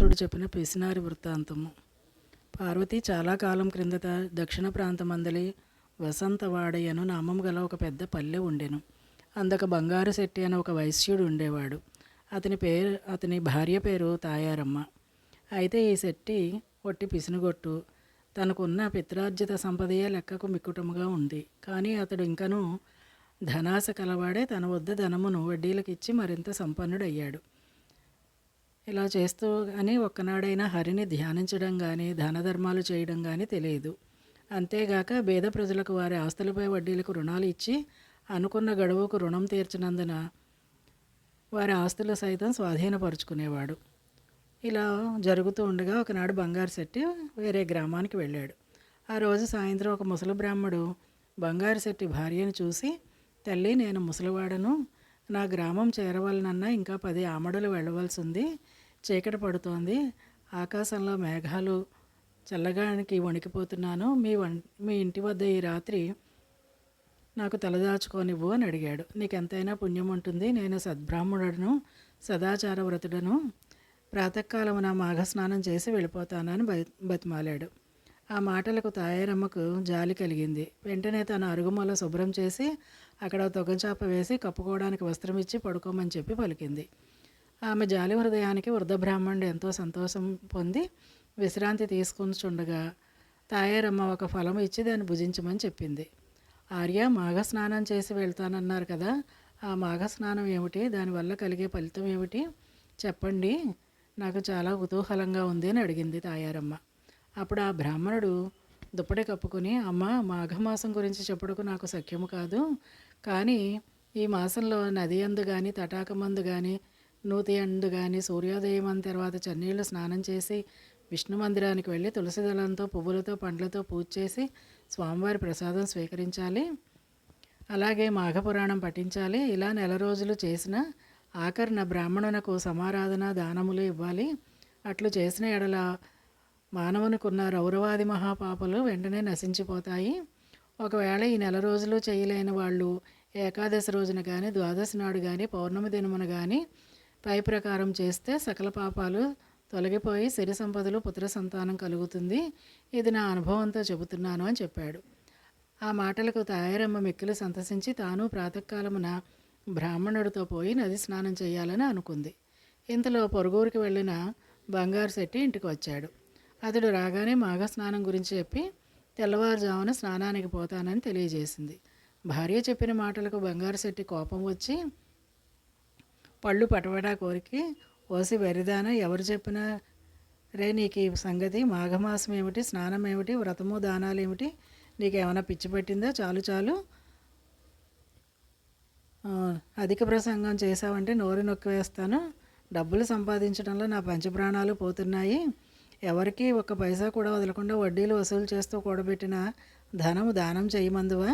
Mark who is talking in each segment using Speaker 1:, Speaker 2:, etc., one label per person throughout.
Speaker 1: వ్యాసుడు చెప్పిన పిసినారి వృత్తాంతము. పార్వతి చాలా కాలం క్రిందట దక్షిణ ప్రాంతమందలి వసంతవాడయ్యను నామం గల ఒక పెద్ద పల్లె ఉండెను. అందక బంగారు శెట్టి అని ఒక వైశ్యుడు ఉండేవాడు. అతని పేరు అతని భార్య పేరు తాయారమ్మ. అయితే ఈ శెట్టి ఒట్టి పిసినుగొట్టు తనకున్న పిత్రార్జిత సంపదయే లెక్కకు మిక్కుటముగా ఉంది. కానీ అతడు ఇంకనూ ధనాశ కలవాడే తన వద్ద ధనమును వడ్డీలకిచ్చి మరింత సంపన్నుడయ్యాడు. ఇలా చేస్తూ కానీ ఒక్కనాడైనా హరిని ధ్యానించడం కానీ ధనధర్మాలు చేయడం కానీ తెలియదు. అంతేగాక పేద ప్రజలకు వారి ఆస్తులపై వడ్డీలకు రుణాలు ఇచ్చి అనుకున్న గడువుకు రుణం తీర్చినందున వారి ఆస్తులు సైతం స్వాధీనపరుచుకునేవాడు. ఇలా జరుగుతూ ఉండగా ఒకనాడు బంగారు శెట్టి వేరే గ్రామానికి వెళ్ళాడు. ఆ రోజు సాయంత్రం ఒక ముసలి బ్రాహ్మడు బంగారు శెట్టి భార్యను చూసి తల్లి నేను ముసలివాడను. నా గ్రామం చేరవలనన్నా ఇంకా పది ఆమడలు వెళ్ళవలసి ఉంది చీకటి పడుతోంది. ఆకాశంలో మేఘాలు చల్లగానికి వణికిపోతున్నాను. మీ వం మీ ఇంటి వద్ద ఈ రాత్రి నాకు తలదాచుకోనివ్వు అని అడిగాడు. నీకెంతైనా పుణ్యం ఉంటుంది. నేను సద్బ్రాహ్మణుడను సదాచార వ్రతుడను ప్రాతకాలమున మాఘస్నానం చేసి వెళ్ళిపోతానని బ బతిమాలాడు. ఆ మాటలకు తాయారమ్మకు జాలి కలిగింది. వెంటనే తన అరుగుమల శుభ్రం చేసి అక్కడ తొగచాప వేసి కప్పుకోవడానికి వస్త్రం ఇచ్చి పడుకోమని చెప్పి పలికింది. ఆమె జాలి హృదయానికి వృద్ధ బ్రాహ్మణుడు ఎంతో సంతోషం పొంది విశ్రాంతి తీసుకుంటుండగా తాయారమ్మ ఒక ఫలం ఇచ్చి దాన్ని భుజించమని చెప్పింది. ఆర్య మాఘస్నానం చేసి వెళ్తానన్నారు కదా ఆ మాఘస్నానం ఏమిటి? దానివల్ల కలిగే ఫలితం ఏమిటి? చెప్పండి. నాకు చాలా కుతూహలంగా ఉంది అని అడిగింది తాయారమ్మ. అప్పుడు ఆ బ్రాహ్మణుడు దుప్పటి కప్పుకొని అమ్మ మాఘమాసం గురించి చెప్పుడుకు నాకు సఖ్యము కాదు కానీ ఈ మాసంలో నది అందు కానీ తటాకమందు కానీ నూతి అందు కానీ సూర్యోదయం అని తర్వాత చన్నీళ్ళు స్నానం చేసి విష్ణు మందిరానికి వెళ్ళి తులసి దళంతో పువ్వులతో పండ్లతో పూజ చేసి స్వామివారి ప్రసాదం స్వీకరించాలి. అలాగే మాఘపురాణం పఠించాలి. ఇలా నెల రోజులు చేసిన ఆకరణ బ్రాహ్మణునకు సమారాధన దానములు ఇవ్వాలి. అట్లు చేసిన ఎడల మానవునికున్న రౌరవాది మహాపాపలు వెంటనే నశించిపోతాయి. ఒకవేళ ఈ నెల రోజులు చేయలేని వాళ్ళు ఏకాదశి రోజున కానీ ద్వాదశి నాడు కానీ పౌర్ణమి దినమున కానీ పై ప్రకారం చేస్తే సకల పాపాలు తొలగిపోయి సిరి సంపదలు పుత్ర సంతానం కలుగుతుంది. ఇది నా అనుభవంతో చెబుతున్నాను అని చెప్పాడు. ఆ మాటలకు తాయారమ్మ మిక్కిలు సంతసించి తాను ప్రాతకాలమున బ్రాహ్మణుడితో పోయి నది స్నానం చేయాలని అనుకుంది. ఇంతలో పొరుగురికి వెళ్ళిన బంగారు శెట్టి ఇంటికి వచ్చాడు. అతడు రాగానే మాఘ స్నానం గురించి చెప్పి తెల్లవారుజామున స్నానానికి పోతానని తెలియజేసింది. భార్య చెప్పిన మాటలకు బంగారు శెట్టి కోపం వచ్చి పళ్ళు పటవడా కోరికి ఓసి వెరిదాన ఎవరు చెప్పినా రే నీకు ఈ సంగతి మాఘమాసం ఏమిటి స్నానం ఏమిటి వ్రతము దానాలు ఏమిటి నీకేమైనా పిచ్చి పెట్టిందా? చాలు చాలు. అధిక ప్రసంగం చేసావంటే నోరు నొక్కి వేస్తాను. డబ్బులు సంపాదించడంలో నా పంచప్రాణాలు పోతున్నాయి. ఎవరికి ఒక్క పైసా కూడా వదలకుండా వడ్డీలు వసూలు చేస్తూ కూడబెట్టిన ధనము దానం చేయమందువా?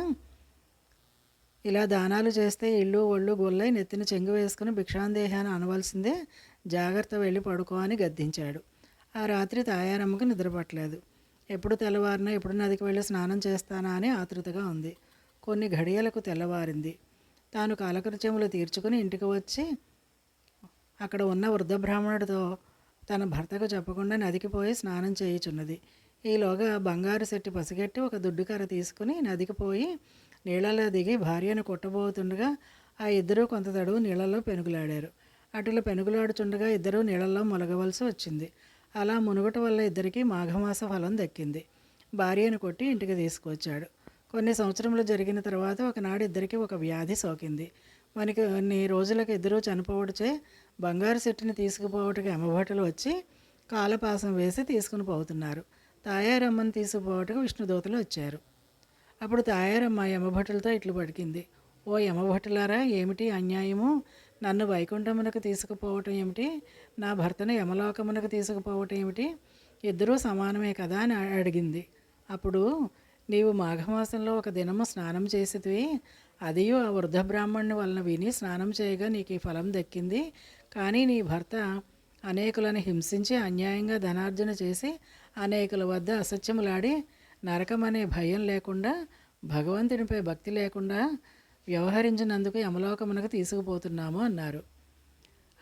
Speaker 1: ఇలా దానాలు చేస్తే ఇల్లు ఒళ్ళు గుల్లై నెత్తిన చెంగు వేసుకుని భిక్షాందేహాన్ని అనవలసిందే జాగ్రత్త వెళ్ళి పడుకో అని గద్దించాడు. ఆ రాత్రి తాయారమ్మకు నిద్రపట్టలేదు. ఎప్పుడు తెల్లవారినా ఎప్పుడు నదికి వెళ్ళి స్నానం చేస్తానా అని ఆతృతగా ఉంది. కొన్ని ఘడియలకు తెల్లవారింది. తాను కాలకృత్యములు తీర్చుకుని ఇంటికి వచ్చి అక్కడ ఉన్న వృద్ధ బ్రాహ్మణుడితో తన భర్తకు చెప్పకుండా నదికి పోయి స్నానం చేయుచున్నది. ఈలోగా బంగారు శెట్టి పసిగట్టి ఒక దుడ్డుకర్ర తీసుకుని నదికి పోయి నీళ్ళలో దిగి భార్యను కొట్టబోతుండగా ఆ ఇద్దరూ కొంత తడువు నీళ్ళల్లో పెనుగులాడారు. అటులో పెనుగులాడుచుండగా ఇద్దరూ నీళ్ళల్లో మునగవలసి వచ్చింది. అలా మునుగట వల్ల ఇద్దరికీ మాఘమాస ఫలం దక్కింది. భార్యను కొట్టి ఇంటికి తీసుకొచ్చాడు కొన్ని సంవత్సరములు జరిగిన తర్వాత ఒకనాడు ఇద్దరికి ఒక వ్యాధి సోకింది. మనకి కొన్ని రోజులకు ఇద్దరూ చనిపోవడచే బంగారు చెట్టుని తీసుకుపోవటకి అమ్మభటులు వచ్చి కాలపాసం వేసి తీసుకుని పోతున్నారు. తాయారమ్మని తీసుకుపోవటకు విష్ణుదూతలు వచ్చారు. అప్పుడు తాయారమ్మ యమభటులతో ఇట్లు పడికింది ఓ యమభటులారా ఏమిటి అన్యాయము? నన్ను వైకుంఠమునకు తీసుకుపోవటం ఏమిటి? నా భర్తను యమలోకమునకు తీసుకుపోవటం ఏమిటి? ఇద్దరూ సమానమే కదా అని అడిగింది. అప్పుడు నీవు మాఘమాసంలో ఒక దినము స్నానం చేసేది అదియు ఆ వృద్ధ బ్రాహ్మణుని వలన విని స్నానం చేయగా నీకు ఈ ఫలం దక్కింది. కానీ నీ భర్త అనేకులను హింసించి అన్యాయంగా ధనార్జన చేసి అనేకుల వద్ద అసత్యములాడి నరకం అనే భయం లేకుండా భగవంతునిపై భక్తి లేకుండా వ్యవహరించినందుకు యమలోకమునకు తీసుకుపోతున్నాము అన్నారు.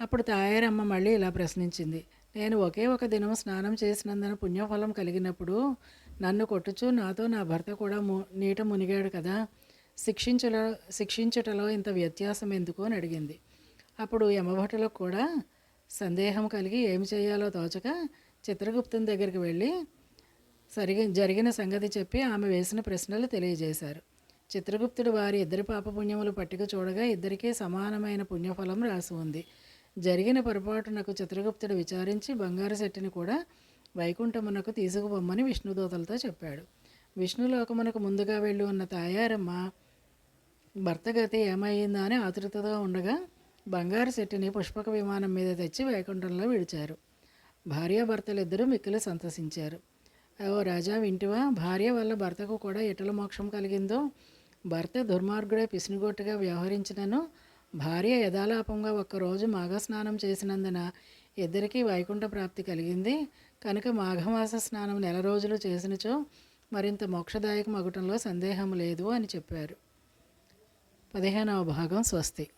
Speaker 1: అప్పుడు తాయారమ్మ మళ్ళీ ఇలా ప్రశ్నించింది. నేను ఒకే ఒక దినం స్నానం చేసినందున పుణ్యఫలం కలిగినప్పుడు నన్ను కొట్టుచు నాతో నా భర్త కూడా ము నీట మునిగాడు కదా శిక్షించలో శిక్షించుటలో ఇంత వ్యత్యాసం ఎందుకు అని అడిగింది. అప్పుడు యమభటులకు కూడా సందేహం కలిగి ఏమి చేయాలో తోచక చిత్రగుప్తుని దగ్గరికి వెళ్ళి సరిగి జరిగిన సంగతి చెప్పి ఆమె వేసిన ప్రశ్నలు తెలియజేశారు. చిత్రగుప్తుడు వారి ఇద్దరి పాపపుణ్యములు పట్టిక చూడగా ఇద్దరికీ సమానమైన పుణ్యఫలం రాసి ఉంది. జరిగిన పొరపాటునకు చిత్రగుప్తుడు విచారించి బంగారు శెట్టిని కూడా వైకుంఠమునకు తీసుకుపోమ్మని విష్ణుదూతలతో చెప్పాడు. విష్ణులోకమునకు ముందుగా వెళ్ళి ఉన్న తాయారమ్మ భర్త గతి ఏమైందా అని ఆతృతగా ఉండగా బంగారు శెట్టిని పుష్పక విమానం మీద తెచ్చి వైకుంఠంలో విడిచారు. భార్యాభర్తలిద్దరూ మిక్కిలి సంతసించారు. ఓ రాజా వింటివా? భార్య వల్ల భర్తకు కూడా ఎటుల మోక్షం కలిగిందో? భర్త దుర్మార్గుడే పిసినిగొట్టుగా వ్యవహరించినను. భార్య యథాలాపంగా ఒక్కరోజు మాఘస్నానం చేసినందున ఇద్దరికీ వైకుంఠ ప్రాప్తి కలిగింది. కనుక మాఘమాస స్నానం నెల రోజులు చేసినచో మరింత మోక్షదాయకం అగుటంలో సందేహం లేదు అని చెప్పారు. పదిహేనవ భాగం స్వస్తి.